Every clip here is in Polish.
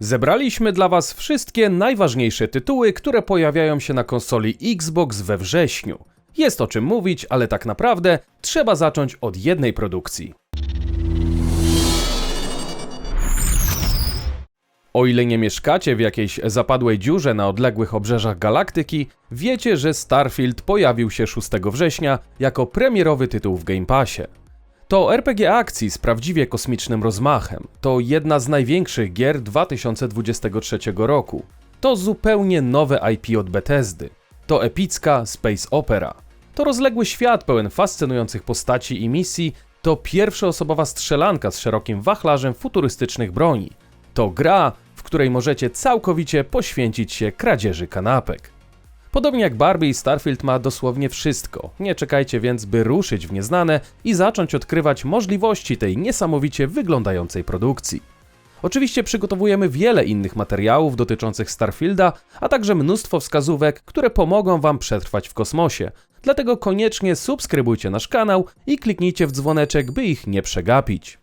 Zebraliśmy dla Was wszystkie najważniejsze tytuły, które pojawiają się na konsoli Xbox we wrześniu. Jest o czym mówić, ale tak naprawdę trzeba zacząć od jednej produkcji. O ile nie mieszkacie w jakiejś zapadłej dziurze na odległych obrzeżach galaktyki, wiecie, że Starfield pojawił się 6 września jako premierowy tytuł w Game Passie. To RPG akcji z prawdziwie kosmicznym rozmachem. To jedna z największych gier 2023 roku. To zupełnie nowe IP od Bethesdy. To epicka space opera. To rozległy świat pełen fascynujących postaci i misji. To pierwszoosobowa strzelanka z szerokim wachlarzem futurystycznych broni. To gra, w której możecie całkowicie poświęcić się kradzieży kanapek. Podobnie jak Barbie, Starfield ma dosłownie wszystko. Nie czekajcie więc, by ruszyć w nieznane i zacząć odkrywać możliwości tej niesamowicie wyglądającej produkcji. Oczywiście przygotowujemy wiele innych materiałów dotyczących Starfielda, a także mnóstwo wskazówek, które pomogą Wam przetrwać w kosmosie. Dlatego koniecznie subskrybujcie nasz kanał i kliknijcie w dzwoneczek, by ich nie przegapić.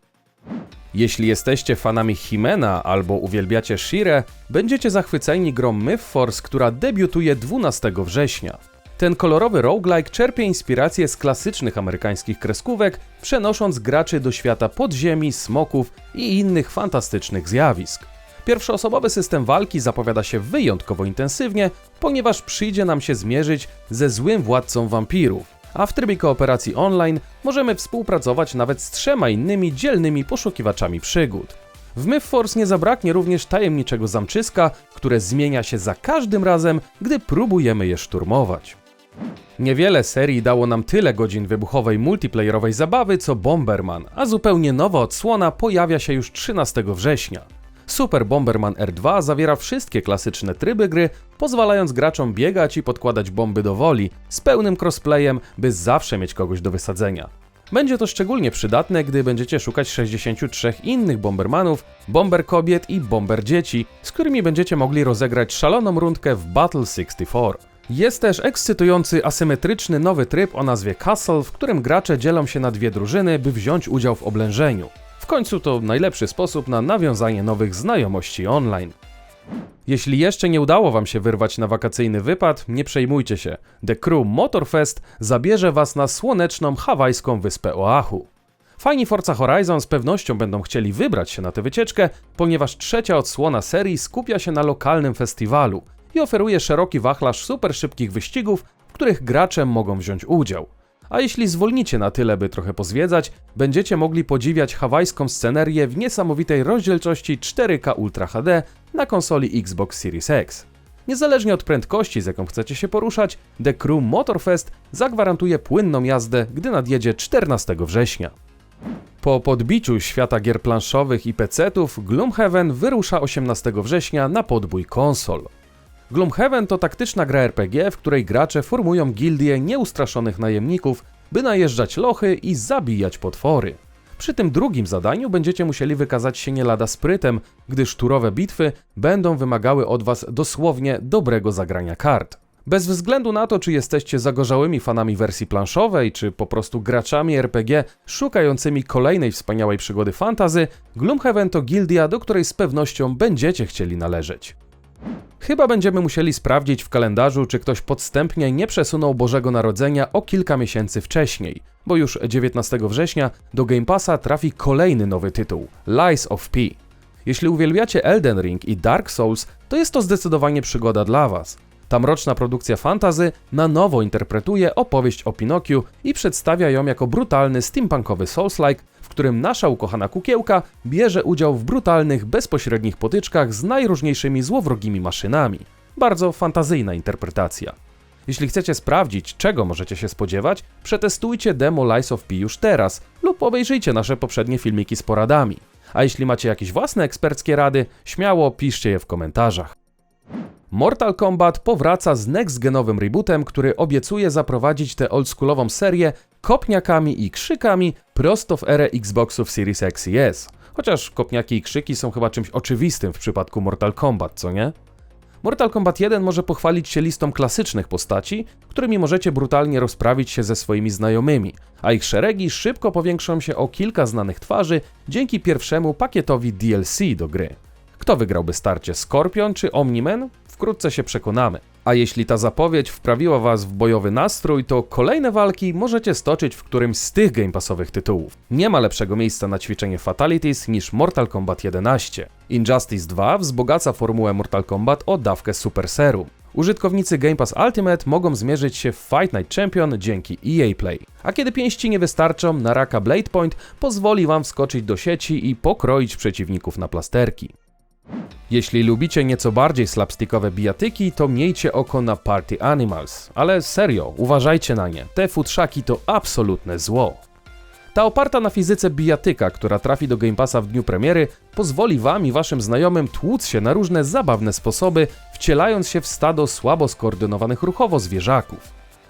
Jeśli jesteście fanami Himena albo uwielbiacie Shire, będziecie zachwyceni grą Myth Force, która debiutuje 12 września. Ten kolorowy roguelike czerpie inspiracje z klasycznych amerykańskich kreskówek, przenosząc graczy do świata podziemi, smoków i innych fantastycznych zjawisk. Pierwszoosobowy system walki zapowiada się wyjątkowo intensywnie, ponieważ przyjdzie nam się zmierzyć ze złym władcą wampirów a w trybie kooperacji online możemy współpracować nawet z trzema innymi dzielnymi poszukiwaczami przygód. W MythForce nie zabraknie również tajemniczego zamczyska, które zmienia się za każdym razem, gdy próbujemy je szturmować. Niewiele serii dało nam tyle godzin wybuchowej multiplayerowej zabawy co Bomberman, a zupełnie nowa odsłona pojawia się już 13 września. Super Bomberman R2 zawiera wszystkie klasyczne tryby gry, pozwalając graczom biegać i podkładać bomby do woli, z pełnym crossplayem, by zawsze mieć kogoś do wysadzenia. Będzie to szczególnie przydatne, gdy będziecie szukać 63 innych bombermanów, bomber kobiet i bomber dzieci, z którymi będziecie mogli rozegrać szaloną rundkę w Battle 64. Jest też ekscytujący asymetryczny nowy tryb o nazwie Castle, w którym gracze dzielą się na dwie drużyny, by wziąć udział w oblężeniu. W końcu to najlepszy sposób na nawiązanie nowych znajomości online. Jeśli jeszcze nie udało Wam się wyrwać na wakacyjny wypad, nie przejmujcie się. The Crew Motorfest zabierze Was na słoneczną hawajską wyspę Oahu. Fani Forza Horizon z pewnością będą chcieli wybrać się na tę wycieczkę, ponieważ trzecia odsłona serii skupia się na lokalnym festiwalu i oferuje szeroki wachlarz super szybkich wyścigów, w których gracze mogą wziąć udział. A jeśli zwolnicie na tyle, by trochę pozwiedzać, będziecie mogli podziwiać hawajską scenerię w niesamowitej rozdzielczości 4K Ultra HD na konsoli Xbox Series X. Niezależnie od prędkości, z jaką chcecie się poruszać, The Crew Motorfest zagwarantuje płynną jazdę, gdy nadjedzie 14 września. Po podbiciu świata gier planszowych i PC-ów, Gloomhaven wyrusza 18 września na podbój konsol. Gloomhaven to taktyczna gra RPG, w której gracze formują gildię nieustraszonych najemników, by najeżdżać lochy i zabijać potwory. Przy tym drugim zadaniu będziecie musieli wykazać się nie lada sprytem, gdyż turowe bitwy będą wymagały od Was dosłownie dobrego zagrania kart. Bez względu na to, czy jesteście zagorzałymi fanami wersji planszowej, czy po prostu graczami RPG szukającymi kolejnej wspaniałej przygody fantazy, Gloomhaven to gildia, do której z pewnością będziecie chcieli należeć. Chyba będziemy musieli sprawdzić w kalendarzu, czy ktoś podstępnie nie przesunął Bożego Narodzenia o kilka miesięcy wcześniej, bo już 19 września do Game Passa trafi kolejny nowy tytuł Lies of P. Jeśli uwielbiacie Elden Ring i Dark Souls, to jest to zdecydowanie przygoda dla Was. Ta mroczna produkcja fantazy na nowo interpretuje opowieść o Pinokiu i przedstawia ją jako brutalny steampunkowy Souls-like, w którym nasza ukochana kukiełka bierze udział w brutalnych, bezpośrednich potyczkach z najróżniejszymi złowrogimi maszynami. Bardzo fantazyjna interpretacja. Jeśli chcecie sprawdzić, czego możecie się spodziewać, przetestujcie demo Lies of P już teraz lub obejrzyjcie nasze poprzednie filmiki z poradami. A jeśli macie jakieś własne eksperckie rady, śmiało piszcie je w komentarzach. Mortal Kombat powraca z next-genowym rebootem, który obiecuje zaprowadzić tę oldschoolową serię kopniakami i krzykami prosto w erę Xboxów Series X i S. Chociaż kopniaki i krzyki są chyba czymś oczywistym w przypadku Mortal Kombat, co nie? Mortal Kombat 1 może pochwalić się listą klasycznych postaci, którymi możecie brutalnie rozprawić się ze swoimi znajomymi, a ich szeregi szybko powiększą się o kilka znanych twarzy dzięki pierwszemu pakietowi DLC do gry. Kto wygrałby starcie, Scorpion czy Omni-Man? Wkrótce się przekonamy. A jeśli ta zapowiedź wprawiła Was w bojowy nastrój, to kolejne walki możecie stoczyć w którymś z tych Game Passowych tytułów. Nie ma lepszego miejsca na ćwiczenie Fatalities niż Mortal Kombat 11. Injustice 2 wzbogaca formułę Mortal Kombat o dawkę Super Serum. Użytkownicy Game Pass Ultimate mogą zmierzyć się w Fight Night Champion dzięki EA Play. A kiedy pięści nie wystarczą, Naraka Blade Point pozwoli Wam wskoczyć do sieci i pokroić przeciwników na plasterki. Jeśli lubicie nieco bardziej slapstickowe bijatyki, to miejcie oko na Party Animals. Ale serio, uważajcie na nie. Te futrzaki to absolutne zło. Ta oparta na fizyce bijatyka, która trafi do Game Passa w dniu premiery, pozwoli wam i waszym znajomym tłuc się na różne zabawne sposoby, wcielając się w stado słabo skoordynowanych ruchowo zwierzaków.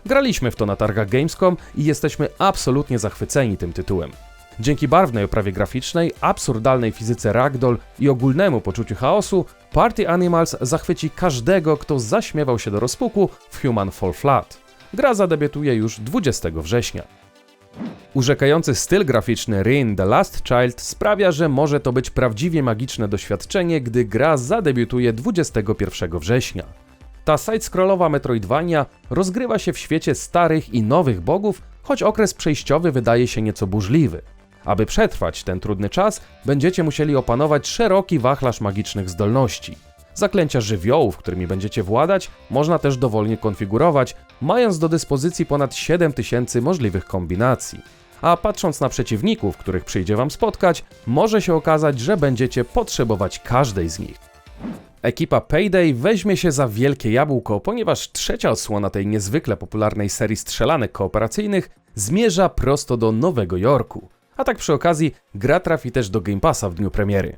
Graliśmy w to na targach Gamescom i jesteśmy absolutnie zachwyceni tym tytułem. Dzięki barwnej oprawie graficznej, absurdalnej fizyce ragdoll i ogólnemu poczuciu chaosu, Party Animals zachwyci każdego, kto zaśmiewał się do rozpuku w Human Fall Flat. Gra zadebiutuje już 20 września. Urzekający styl graficzny Rin The Last Child sprawia, że może to być prawdziwie magiczne doświadczenie, gdy gra zadebiutuje 21 września. Ta side-scrollowa Metroidvania rozgrywa się w świecie starych i nowych bogów, choć okres przejściowy wydaje się nieco burzliwy. Aby przetrwać ten trudny czas, będziecie musieli opanować szeroki wachlarz magicznych zdolności. Zaklęcia żywiołów, którymi będziecie władać, można też dowolnie konfigurować, mając do dyspozycji ponad 7000 możliwych kombinacji. A patrząc na przeciwników, których przyjdzie Wam spotkać, może się okazać, że będziecie potrzebować każdej z nich. Ekipa Payday weźmie się za wielkie jabłko, ponieważ trzecia odsłona tej niezwykle popularnej serii strzelanek kooperacyjnych zmierza prosto do Nowego Jorku. A tak przy okazji, gra trafi też do Game Passa w dniu premiery.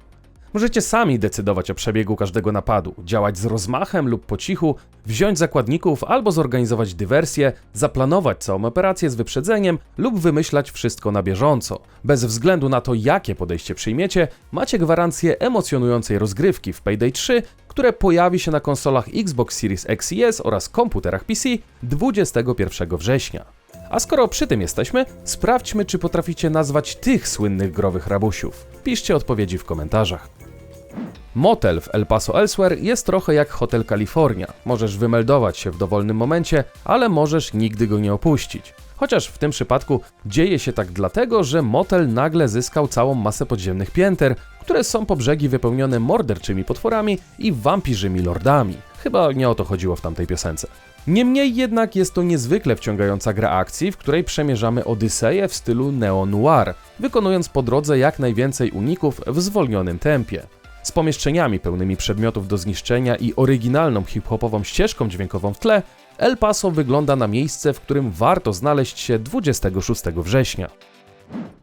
Możecie sami decydować o przebiegu każdego napadu, działać z rozmachem lub po cichu, wziąć zakładników albo zorganizować dywersję, zaplanować całą operację z wyprzedzeniem lub wymyślać wszystko na bieżąco. Bez względu na to, jakie podejście przyjmiecie, macie gwarancję emocjonującej rozgrywki w Payday 3, które pojawi się na konsolach Xbox Series X i S oraz komputerach PC 21 września. A skoro przy tym jesteśmy, sprawdźmy, czy potraficie nazwać tych słynnych growych rabusiów. Piszcie odpowiedzi w komentarzach. Motel w El Paso Elsewhere jest trochę jak Hotel California. Możesz wymeldować się w dowolnym momencie, ale możesz nigdy go nie opuścić. Chociaż w tym przypadku dzieje się tak dlatego, że motel nagle zyskał całą masę podziemnych pięter, które są po brzegi wypełnione morderczymi potworami i wampirzymi lordami. Chyba nie o to chodziło w tamtej piosence. Niemniej jednak jest to niezwykle wciągająca gra akcji, w której przemierzamy Odyseję w stylu neo-noir, wykonując po drodze jak najwięcej uników w zwolnionym tempie. Z pomieszczeniami pełnymi przedmiotów do zniszczenia i oryginalną hip-hopową ścieżką dźwiękową w tle, El Paso wygląda na miejsce, w którym warto znaleźć się 26 września.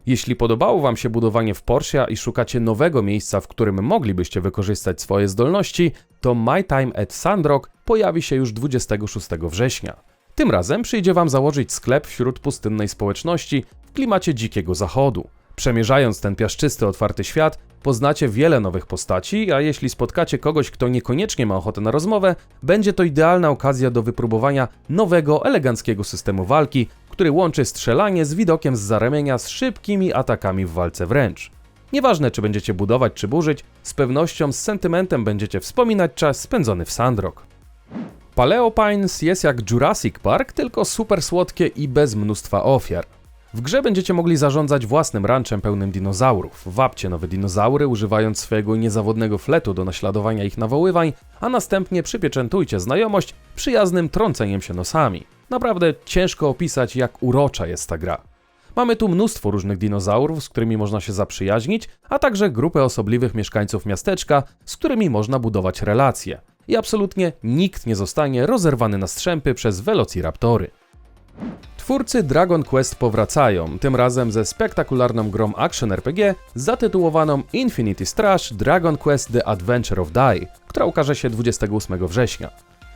Jeśli podobało Wam się budowanie w Porsche i szukacie nowego miejsca, w którym moglibyście wykorzystać swoje zdolności, to My Time at Sandrock pojawi się już 26 września. Tym razem przyjdzie Wam założyć sklep wśród pustynnej społeczności w klimacie dzikiego zachodu. Przemierzając ten piaszczysty, otwarty świat, poznacie wiele nowych postaci, a jeśli spotkacie kogoś, kto niekoniecznie ma ochotę na rozmowę, będzie to idealna okazja do wypróbowania nowego, eleganckiego systemu walki, który łączy strzelanie z widokiem z zaramienia z szybkimi atakami w walce wręcz. Nieważne, czy będziecie budować czy burzyć, z pewnością z sentymentem będziecie wspominać czas spędzony w Sandrock. Paleo Pines jest jak Jurassic Park, tylko super słodkie i bez mnóstwa ofiar. W grze będziecie mogli zarządzać własnym ranczem pełnym dinozaurów. Wabcie nowe dinozaury, używając swojego niezawodnego fletu do naśladowania ich nawoływań, a następnie przypieczętujcie znajomość przyjaznym trąceniem się nosami. Naprawdę ciężko opisać, jak urocza jest ta gra. Mamy tu mnóstwo różnych dinozaurów, z którymi można się zaprzyjaźnić, a także grupę osobliwych mieszkańców miasteczka, z którymi można budować relacje. I absolutnie nikt nie zostanie rozerwany na strzępy przez Velociraptory. Twórcy Dragon Quest powracają, tym razem ze spektakularną grą action RPG zatytułowaną Infinity Strash Dragon Quest The Adventure of Die, która ukaże się 28 września.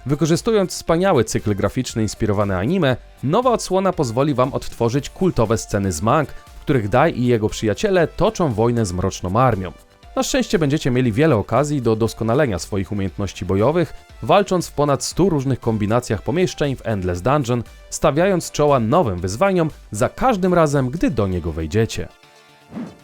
Wykorzystując wspaniały cykl graficzny inspirowany anime, nowa odsłona pozwoli Wam odtworzyć kultowe sceny z mang, w których Dai i jego przyjaciele toczą wojnę z Mroczną Armią. Na szczęście będziecie mieli wiele okazji do doskonalenia swoich umiejętności bojowych, walcząc w ponad 100 różnych kombinacjach pomieszczeń w Endless Dungeon, stawiając czoła nowym wyzwaniom za każdym razem, gdy do niego wejdziecie.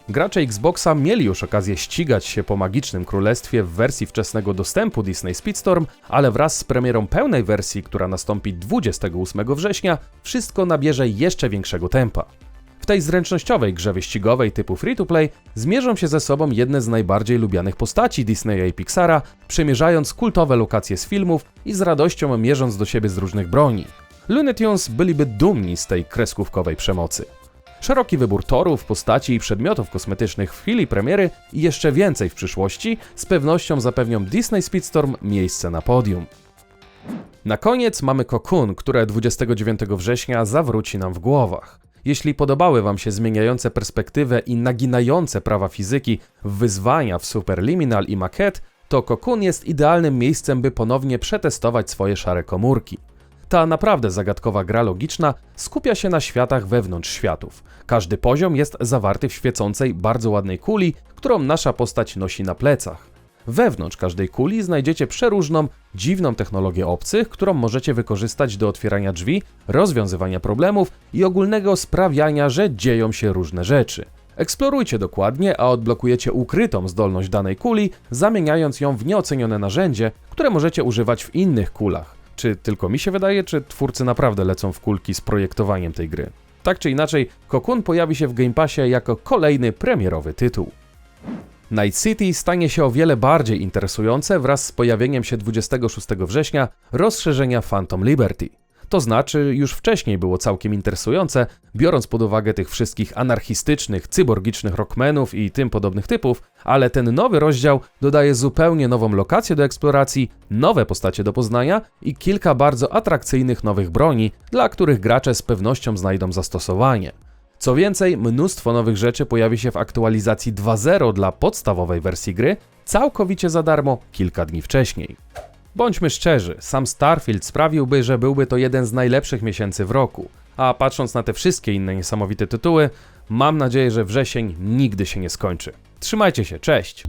Gracze Xboxa mieli już okazję ścigać się po magicznym królestwie w wersji wczesnego dostępu Disney Speedstorm, ale wraz z premierą pełnej wersji, która nastąpi 28 września, wszystko nabierze jeszcze większego tempa. W tej zręcznościowej grze wyścigowej typu free-to-play zmierzą się ze sobą jedne z najbardziej lubianych postaci Disneya i Pixara, przemierzając kultowe lokacje z filmów i z radością mierząc do siebie z różnych broni. Looney Tunes byliby dumni z tej kreskówkowej przemocy. Szeroki wybór torów, postaci i przedmiotów kosmetycznych w chwili premiery i jeszcze więcej w przyszłości z pewnością zapewnią Disney Speedstorm miejsce na podium. Na koniec mamy Cocoon, które 29 września zawróci nam w głowach. Jeśli podobały Wam się zmieniające perspektywę i naginające prawa fizyki wyzwania w Superliminal i Maquette, to Cocoon jest idealnym miejscem, by ponownie przetestować swoje szare komórki. Ta naprawdę zagadkowa gra logiczna skupia się na światach wewnątrz światów. Każdy poziom jest zawarty w świecącej, bardzo ładnej kuli, którą nasza postać nosi na plecach. Wewnątrz każdej kuli znajdziecie przeróżną, dziwną technologię obcych, którą możecie wykorzystać do otwierania drzwi, rozwiązywania problemów i ogólnego sprawiania, że dzieją się różne rzeczy. Eksplorujcie dokładnie, a odblokujecie ukrytą zdolność danej kuli, zamieniając ją w nieocenione narzędzie, które możecie używać w innych kulach. Czy tylko mi się wydaje, czy twórcy naprawdę lecą w kulki z projektowaniem tej gry? Tak czy inaczej, Cocoon pojawi się w Game Passie jako kolejny premierowy tytuł. Night City stanie się o wiele bardziej interesujące wraz z pojawieniem się 26 września rozszerzenia Phantom Liberty. To znaczy, już wcześniej było całkiem interesujące, biorąc pod uwagę tych wszystkich anarchistycznych, cyborgicznych rockmenów i tym podobnych typów, ale ten nowy rozdział dodaje zupełnie nową lokację do eksploracji, nowe postacie do poznania i kilka bardzo atrakcyjnych nowych broni, dla których gracze z pewnością znajdą zastosowanie. Co więcej, mnóstwo nowych rzeczy pojawi się w aktualizacji 2.0 dla podstawowej wersji gry, całkowicie za darmo kilka dni wcześniej. Bądźmy szczerzy, sam Starfield sprawiłby, że byłby to jeden z najlepszych miesięcy w roku. A patrząc na te wszystkie inne niesamowite tytuły, mam nadzieję, że wrzesień nigdy się nie skończy. Trzymajcie się, cześć!